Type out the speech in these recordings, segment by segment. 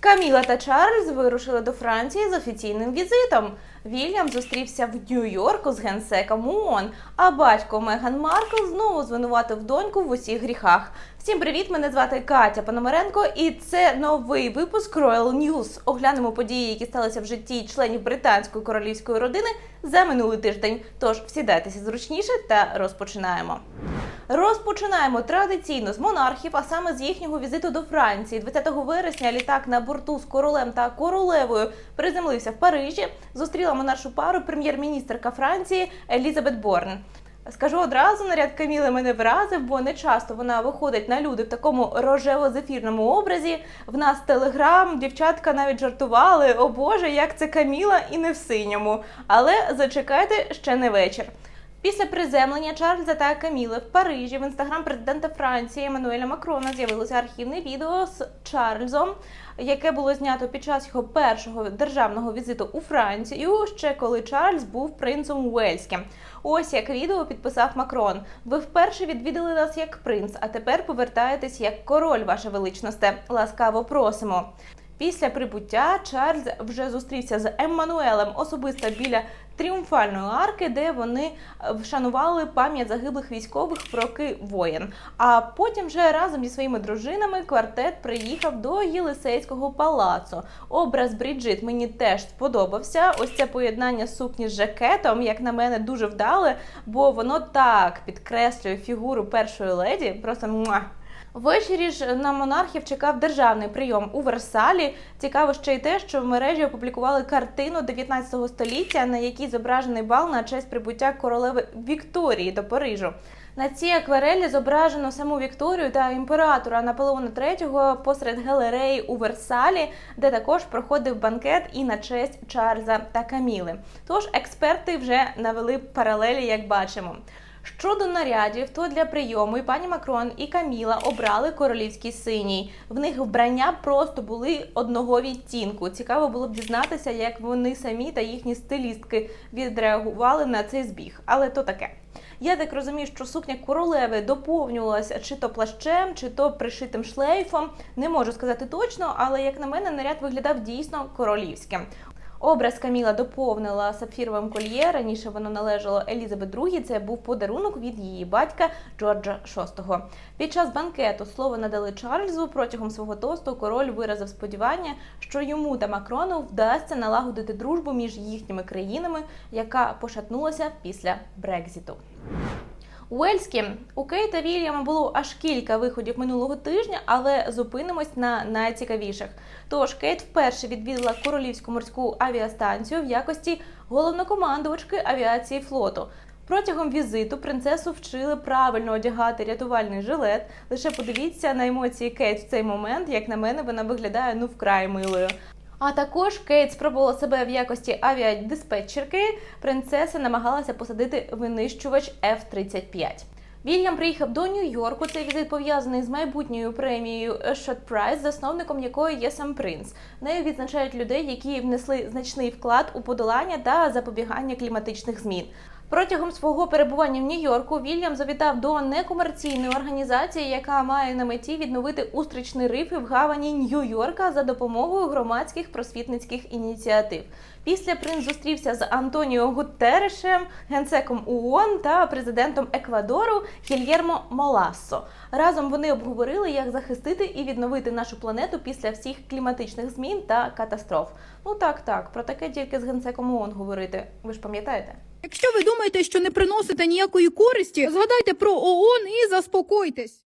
Каміла та Чарльз вирушили до Франції з офіційним візитом. Вільям зустрівся в Нью-Йорку з генсеком ООН, а батько Меган Маркл знову звинуватив доньку в усіх гріхах. Всім привіт! Мене звати Катя Пономаренко, і це новий випуск Royal News. Оглянемо події, які сталися в житті членів британської королівської родини за минулий тиждень. Тож всідайтеся зручніше та розпочинаємо. Розпочинаємо традиційно з монархів, а саме з їхнього візиту до Франції. 20 вересня літак на борту з королем та королевою приземлився в Парижі. Зустріла монаршу пару прем'єр-міністрка Франції Елізабет Борн. Скажу одразу, наряд Каміли мене вразив, бо не часто вона виходить на люди в такому рожево-зефірному образі. В нас телеграм, дівчатка навіть жартували. О Боже, як це Каміла і не в синьому. Але зачекайте ще не вечір. Після приземлення Чарльза та Каміли в Парижі в інстаграм президента Франції Еммануеля Макрона з'явилося архівне відео з Чарльзом, яке було знято під час його першого державного візиту у Францію, ще коли Чарльз був принцем Уельським. Ось як відео підписав Макрон. Ви вперше відвідали нас як принц, а тепер повертаєтесь як король, ваше величносте. Ласкаво просимо. Після прибуття Чарльз вже зустрівся з Еммануелем особисто біля тріумфальної арки, де вони е, вшанували пам'ять загиблих військових в роки воєн. А потім вже разом зі своїми дружинами квартет приїхав до Єлисейського палацу. Образ Бріджит мені теж сподобався. Ось це поєднання сукні з жакетом, як на мене, дуже вдале, бо воно так підкреслює фігуру першої леді. Просто муа. Ввечері ж на монархів чекав державний прийом у Версалі. Цікаво ще й те, що в мережі опублікували картину 19 століття, на якій зображений бал на честь прибуття королеви Вікторії до Парижу. На цій акварелі зображено саму Вікторію та імператора Наполеона III посеред галереї у Версалі, де також проходив банкет і на честь Чарльза та Каміли. Тож експерти вже навели паралелі, як бачимо. Щодо нарядів, то для прийому і пані Макрон і Каміла обрали королівський синій. В них вбрання просто були одного відтінку. Цікаво було б дізнатися, як вони самі та їхні стилістки відреагували на цей збіг. Але то таке. Я так розумію, що сукня королеви доповнювалася чи то плащем, чи то пришитим шлейфом. Не можу сказати точно, але як на мене, наряд виглядав дійсно королівським. Образ Каміла доповнила сапфіровим кольє. Раніше воно належало Елізабет II. Це був подарунок від її батька Джорджа VI. Під час банкету слово надали Чарльзу. Протягом свого тосту король виразив сподівання, що йому та Макрону вдасться налагодити дружбу між їхніми країнами, яка пошатнулася після Брекзіту. Уельські у Кейта Вільяма було аж кілька виходів минулого тижня, але зупинимось на найцікавіших. Тож Кейт вперше відвідала королівську морську авіастанцію в якості головнокомандувачки авіації флоту. Протягом візиту принцесу вчили правильно одягати рятувальний жилет. Лише подивіться на емоції Кейт в цей момент. Як на мене, вона виглядає ну вкрай милою. А також Кейт спробувала себе в якості авіадиспетчерки. Принцеса намагалася посадити винищувач F-35. Вільям приїхав до Нью-Йорку. Цей візит пов'язаний з майбутньою премією Shot Prize, засновником якої є сам принц. Нею відзначають людей, які внесли значний вклад у подолання та запобігання кліматичних змін. Протягом свого перебування в Нью-Йорку Вільям завітав до некомерційної організації, яка має на меті відновити устрічні рифи в гавані Нью-Йорка за допомогою громадських просвітницьких ініціатив. Після принц зустрівся з Антоніо Гутерешем, генсеком ООН та президентом Еквадору Гільєрмо Молассо. Разом вони обговорили, як захистити і відновити нашу планету після всіх кліматичних змін та катастроф. Ну так, так, про таке тільки з генсеком ООН говорити. Ви ж пам'ятаєте? Якщо ви думаєте, що не приносите ніякої користі, згадайте про ООН і заспокойтесь.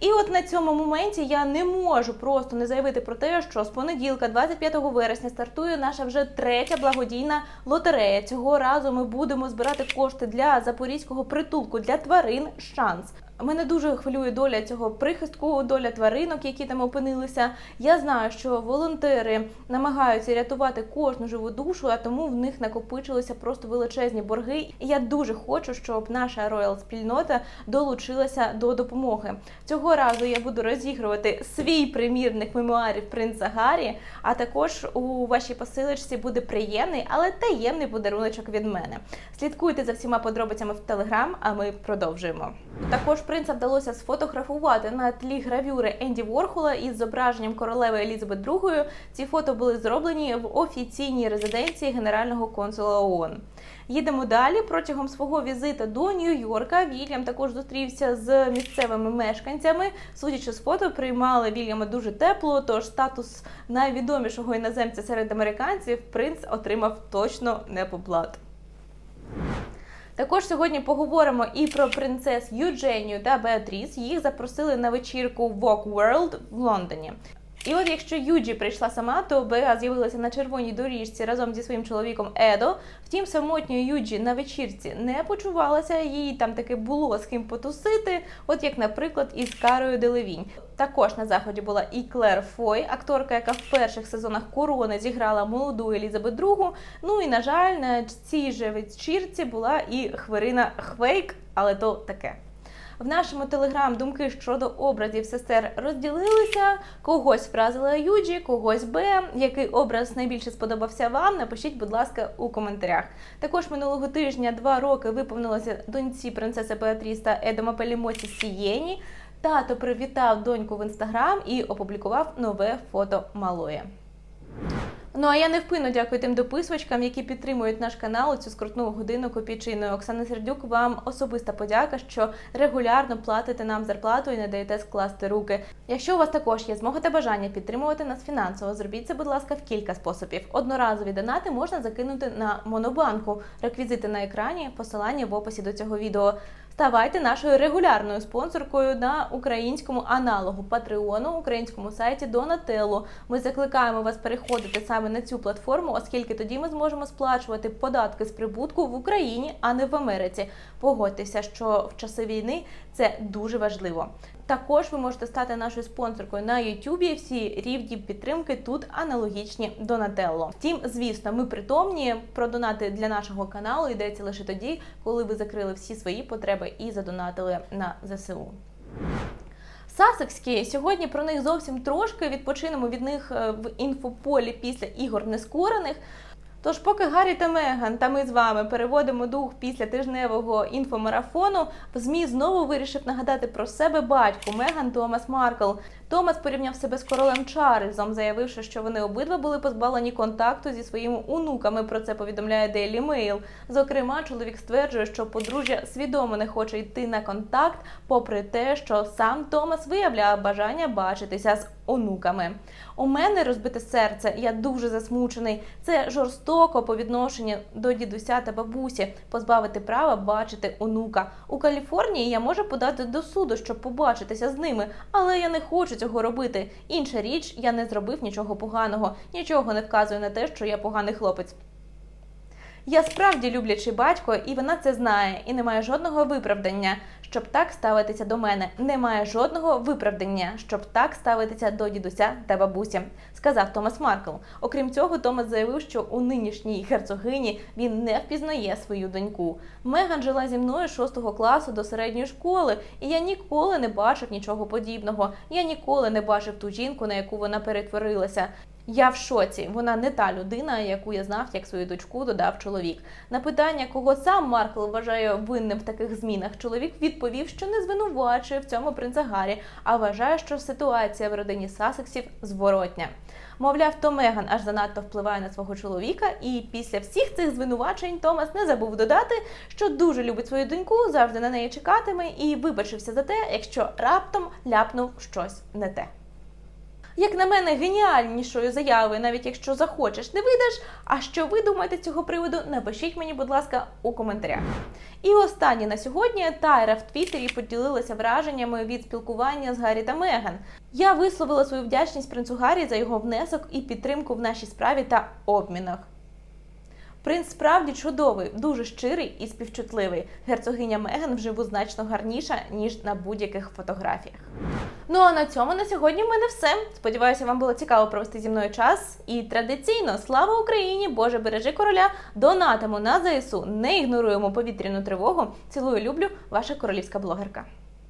І от на цьому моменті я не можу просто не заявити про те, що з понеділка, 25 вересня, стартує наша вже третя благодійна лотерея. Цього разу ми будемо збирати кошти для запорізького притулку для тварин. Шанс. Мене дуже хвилює доля цього прихистку, доля тваринок, які там опинилися. Я знаю, що волонтери намагаються рятувати кожну живу душу, а тому в них накопичилися просто величезні борги. І я дуже хочу, щоб наша роял спільнота долучилася до допомоги. Цього разу я буду розігрувати свій примірник мемуарів принца Гаррі. А також у вашій посилочці буде приємний, але таємний подаруночок від мене. Слідкуйте за всіма подробицями в телеграм, а ми продовжуємо. Також принца вдалося сфотографувати на тлі гравюри Енді Ворхола із зображенням королеви Елізабет II, ці фото були зроблені в офіційній резиденції генерального консула ООН. Їдемо далі. Протягом свого візиту до Нью-Йорка Вільям також зустрівся з місцевими мешканцями. Судячи з фото, приймали Вільяма дуже тепло. Тож статус найвідомішого іноземця серед американців принц отримав точно не по блату. Також сьогодні поговоримо і про принцес Юдженію та Беатріс. Їх запросили на вечірку Vogue World в Лондоні. І от якщо Юджі прийшла сама, то Беа з'явилася на червоній доріжці разом зі своїм чоловіком Едо. Втім, самотньою Юджі на вечірці не почувалася, їй там таки було з ким потусити, от як, наприклад, із Карою Делевінь. Також на заході була і Клер Фой, акторка, яка в перших сезонах корони зіграла молоду Елізабет II. Ну і на жаль, на цій же вечірці була і Хверина Хвейк, але то таке. В нашому телеграм думки щодо образів сестер розділилися. Когось вразила Юджі, когось Б. Який образ найбільше сподобався вам? Напишіть, будь ласка, у коментарях. Також минулого тижня два роки виповнилося доньці принцеси Беатріс Едома Пелімоці Сієні. Тато привітав доньку в інстаграм і опублікував нове фото малої. Ну а я невпинно дякую тим дописувачкам, які підтримують наш канал у цю скрутну годину копійчиною. Оксана Сердюк, вам особиста подяка, що регулярно платите нам зарплату і не даєте скласти руки. Якщо у вас також є змога та бажання підтримувати нас фінансово, зробіть це, будь ласка, в кілька способів. Одноразові донати можна закинути на монобанку. Реквізити на екрані, посилання в описі до цього відео. Ставайте нашою регулярною спонсоркою на українському аналогу Патреону, українському сайті Донателло. Ми закликаємо вас переходити саме на цю платформу, оскільки тоді ми зможемо сплачувати податки з прибутку в Україні, а не в Америці. Погодьтеся, що в часи війни це дуже важливо. Також ви можете стати нашою спонсоркою на YouTube. Всі рівні підтримки тут аналогічні Донателло. Втім, звісно, ми притомні. Про донати для нашого каналу йдеться лише тоді, коли ви закрили всі свої потреби і задонатили на ЗСУ. Сасекські сьогодні про них зовсім трошки відпочинемо від них е, в інфополі після ігор нескорених. Тож, поки Гаррі та Меган та ми з вами переводимо дух після тижневого інфомарафону, в ЗМІ знову вирішив нагадати про себе батько Меган Томас Маркл. Томас порівняв себе з королем Чарльзом, заявивши, що вони обидва були позбавлені контакту зі своїми онуками. Про це повідомляє Daily Mail. Зокрема, чоловік стверджує, що подружжя свідомо не хоче йти на контакт, попри те, що сам Томас виявляв бажання бачитися з онуками. У мене розбите серце, я дуже засмучений. Це жорстоко по відношенню до дідуся та бабусі, позбавити права бачити онука. У Каліфорнії я можу подати до суду, щоб побачитися з ними, але я не хочу цього робити. Інша річ, я не зробив нічого поганого, нічого не вказує на те, що я поганий хлопець. Я справді люблячий батько, і вона це знає, і не має жодного виправдання, щоб так ставитися до мене. Немає жодного виправдання, щоб так ставитися до дідуся та бабусі, сказав Томас Маркл. Окрім цього, Томас заявив, що у нинішній герцогині він не впізнає свою доньку. Меган жила зі мною з 6 класу до середньої школи, і я ніколи не бачив нічого подібного. Я ніколи не бачив ту жінку, на яку вона перетворилася. Я в шоці. Вона не та людина, яку я знав, як свою дочку додав чоловік. На питання, кого сам Маркл вважає винним в таких змінах, чоловік відповів, що не звинувачує в цьому принца Гаррі, а вважає, що ситуація в родині Сасексів зворотня. Мовляв, то Меган аж занадто впливає на свого чоловіка, і після всіх цих звинувачень Томас не забув додати, що дуже любить свою доньку, завжди на неї чекатиме, і вибачився за те, якщо раптом ляпнув щось не те. Як на мене, геніальнішою заявою, навіть якщо захочеш, не видаш. А що ви думаєте з цього приводу? Напишіть мені, будь ласка, у коментарях. І останнє на сьогодні Тайра в Твіттері поділилася враженнями від спілкування з Гаррі та Меган. Я висловила свою вдячність принцу Гаррі за його внесок і підтримку в нашій справі та обмінах. Принц справді чудовий, дуже щирий і співчутливий. Герцогиня Меган вживу значно гарніша, ніж на будь-яких фотографіях. Ну а на цьому на сьогодні в мене все. Сподіваюся, вам було цікаво провести зі мною час. І традиційно слава Україні! Боже бережи короля! Донатимо на ЗСУ, не ігноруємо повітряну тривогу. Цілую, люблю, ваша королівська блогерка.